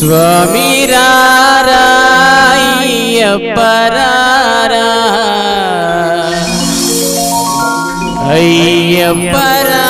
స్వామి రారాయ్యప్పరారా అయ్యప్పరా.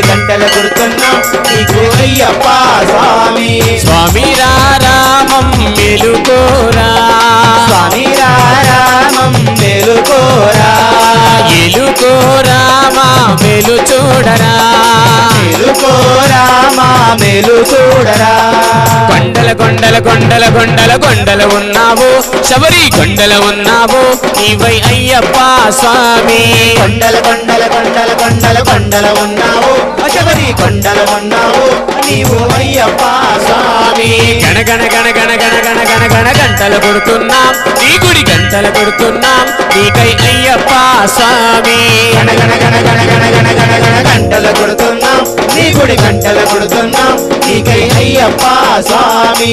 గుడి గంటల కొడుతున్నాం నీకు అయ్యప్ప స్వామి. స్వామి రామం మెలుకోరా. స్వామి రామం మేలుకోరా. ఎలుకోరామా మెలు చూడరా. మేలుకోరా మా మేలు చూడరా. కొండల కొండల కొండల కొండల కొండల ఉన్నావు శబరి కొండల ఉన్నావు నీవై అయ్యప్ప స్వామి కొండల కొండల కొండల కొండల కొండల ఉన్నావు శబరి కొండల ఉన్నావు నీవు అయ్యప్ప స్వామి గణగణ గణ గణ గణ గణ గణ గణ గంటలు కొడుతున్నాం నీ గుడి గంటలు కొడుతున్నాం నీకై అయ్యప్ప స్వామి గణ గణ గణ గణ గణ గణ గణ గణ గంటల కొడుతున్నాం నీ గుడి గంటల కొడుతున్నాం மாளிகை ஐயப்பா சாமி.